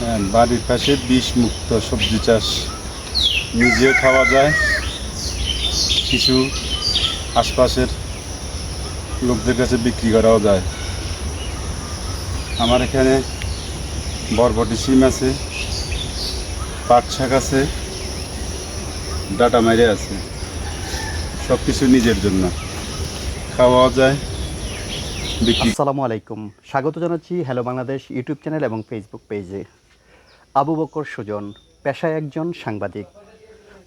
হ্যাঁ বাড়ির পাশে বিষ মুক্ত সবজি চাষ নিজেও খাওয়া যায়। কিছু আশপাশের লোকদের কাছে বিক্রি করাও যায়। আমার এখানে বরবটি সিম আছে, পাট শাক আছে, ডাটা মাইরে আছে। সব কিছু নিজের জন্য। খাওয়া যায় আসসালামু আলাইকুম। স্বাগত জানাচ্ছি হ্যালো বাংলাদেশ ইউটিউব চ্যানেল এবং ফেসবুক পেজে আবু বকর সুজন, পেশায় একজন সাংবাদিক।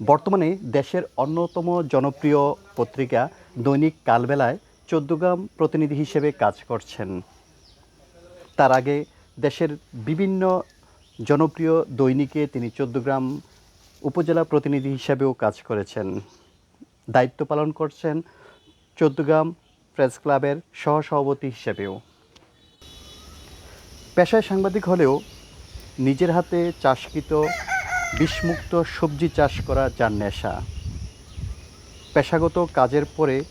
বর্তমানে দেশের অন্যতম জনপ্রিয় পত্রিকা দৈনিক কালবেলায় চোদ্দগ্রাম প্রতিনিধি হিসেবে কাজ করছেন। তার আগে দেশের বিভিন্ন জনপ্রিয় দৈনিকে তিনি চোদ্দগ্রাম উপজেলা প্রতিনিধি হিসেবেও কাজ করেছেন। দায়িত্ব পালন করছেন চোদ্দগ্রাম প্রেস ক্লাবের সহসভাপতি হিসেবেও। পেশায় সাংবাদিক হলেও নিজের হাতে চাষকৃত বিষমুক্ত সবজি চাষ করা যার নেশা। পেশাগত কাজের পরে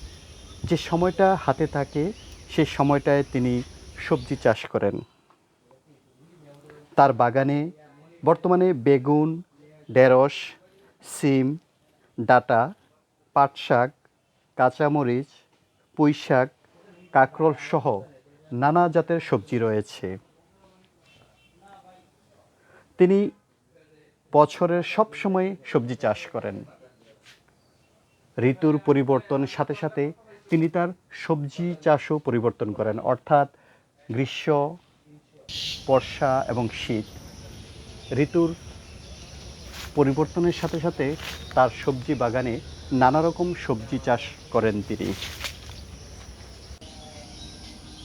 যে সময়টা হাতে থাকে সেই সময়টায় তিনি সবজি চাষ করেন। তার বাগানে বর্তমানে বেগুন, ঢেঁড়স, সিম, ডাটা পাট শাক কাঁচামরিচ পুঁই শাক কাঁকরোল সহ নানা জাতের সবজি রয়েছে। তিনি বছরের সব সময় সবজি চাষ করেন। ঋতুর পরিবর্তনের সাথে সাথে তিনি তার সবজি চাষও পরিবর্তন করেন, অর্থাৎ গ্রীষ্ম, বর্ষা এবং শীত। ঋতুর পরিবর্তনের সাথে সাথে তার সবজি বাগানে নানা রকম সবজি চাষ করেন তিনি।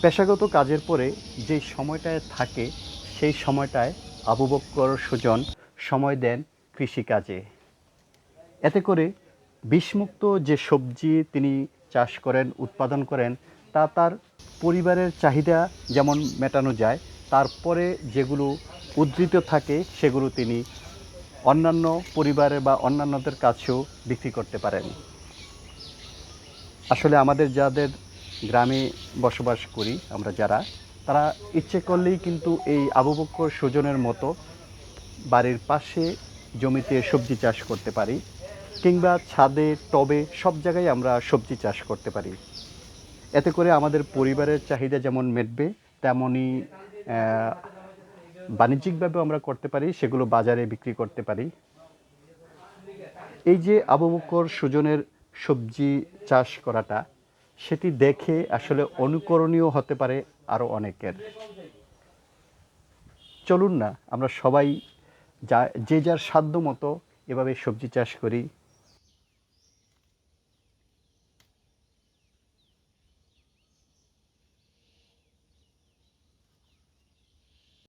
পেশাগত কাজের পরে যে সময়টায় থাকে, সেই সময়টায় আবু বক্কর সুজন সময় দেন কৃষিকাজে। এতে করে বিষমুক্ত যে সবজি তিনি চাষ করেন, উৎপাদন করেন, তা তার পরিবারের চাহিদা যেমন মেটানো যায়, তারপরে যেগুলো উদ্ধৃত থাকে সেগুলো তিনি অন্যান্য পরিবারে বা অন্যান্যদের কাছেও বিক্রি করতে পারেন। আসলে আমাদের যাদের গ্রামে বসবাস করি আমরা যারা তারা ইচ্ছে করলেই কিন্তু এই আবু বক্কর সুজনের মতো বাড়ির পাশে জমিতে সবজি চাষ করতে পারি কিংবা ছাদে টবে সব জায়গায় আমরা সবজি চাষ করতে পারি। এতে করে আমাদের পরিবারের চাহিদা যেমন মেটবে তেমনই আহ, বাণিজ্যিকভাবেও আমরা করতে পারি সেগুলো বাজারে বিক্রি করতে পারি। এই যে আবু বকর সুজনের সবজি চাষ করাটা সেটি দেখে আসলে অনুকরণীয় হতে পারে আরও অনেকের। চলুন না, আমরা সবাই যা যে যার সাধ্য মতো এভাবে সবজি চাষ করি